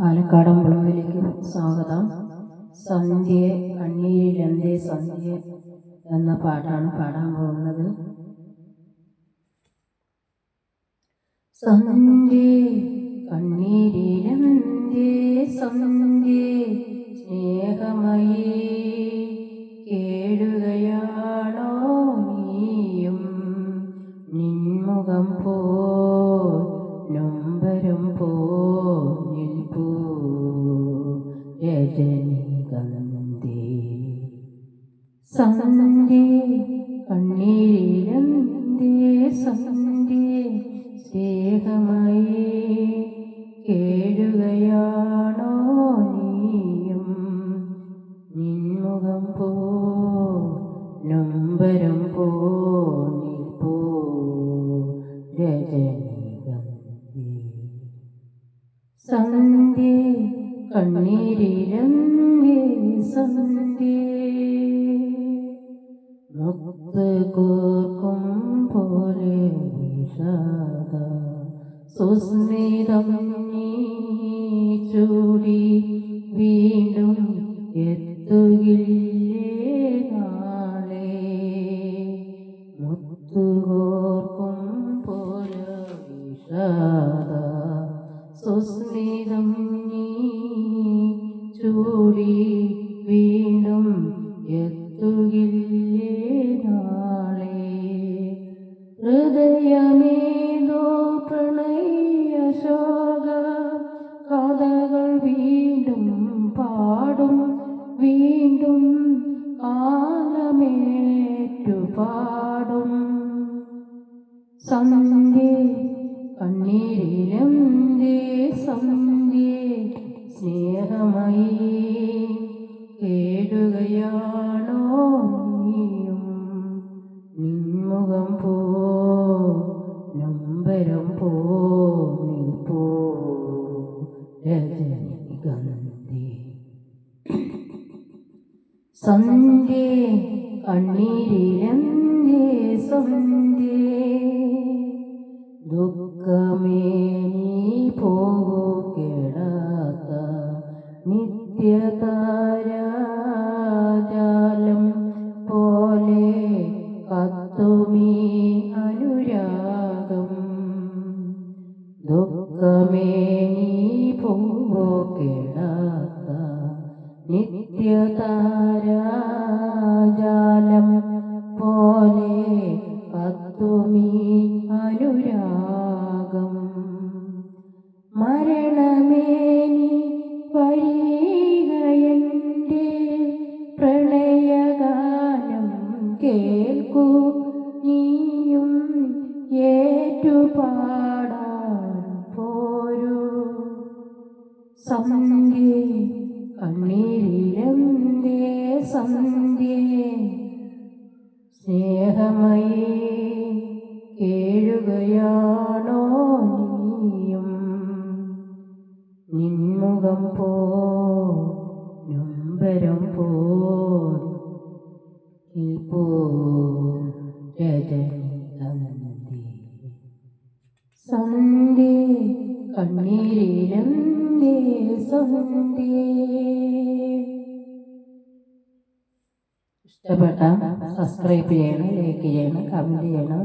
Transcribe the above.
പാലക്കാടൻ ബ്ലോഗിലേക്ക് സ്വാഗതം. സന്ധ്യയെ കണ്ണീരിലെന്തേ സന്ധ്യ എന്ന പാട്ടാണ് പാടാൻ പോകുന്നത്. സന്ധ്യ കണ്ണീരിലെന്തേ രജനികന്തി സന്ധ്യ കണ്ണീരിലെന്തേ സന്ധ്യ സ്നേഹമായി കേഴുകയാണോ നീയും? നിൻമുഖം പോ നൊമ്പരം പോ നിൽപ്പൂ രജനികന്തി സന്ധ്യ കണ്ണീരിലെന്തേ സന്ധ്യ മുത്ത് കോർക്കും പോലെ വിഷാദ സുസ്മിതം പാടും. വീണ്ടും കാലമേറ്റു പാടും. സന്ധ്യ കണ്ണീരിലും സന്ധ്യ സ്നേഹമായി കേടുകയാണോ നീയും നിൻമുഖം പോ നമ്പരം പോ നിൽപ്പോ രജനിഗന്ധി. സന്ധ്യ കണ്ണീരിലെന്തേ സന്ധ്യേ? ദുഃഖമേ നീ പോകൂ കേടാത്ത നിത്യതാരാജാലം പോലെ കത്തുമീ അനുരാഗം. ദുഃഖമേ നീ പോകൂ കേടാത്ത നിത്യതാരാജാലം കത്തുമീ അനുരാഗം. മരണമേനി വരികയന്റെ പ്രണയഗാനം കേൾക്കൂ. നീയും ഏറ്റുപാടാൻ പോരൂ. സന്ധ്യ കണ്ണീരിലെന്തേ സന്ധ്യ. സ്നേഹമയീ കേഴുകയാണോ നീയും? നിൻമുഖം പോ നൊമ്പരം പോ രജനികന്തി. സന്ധ്യ? ഇഷ്ടപ്പെട്ട സബ്സ്ക്രൈബ് ചെയ്യണം ലൈക്ക് ചെയ്യണം കമൻറ്റ് ചെയ്യണം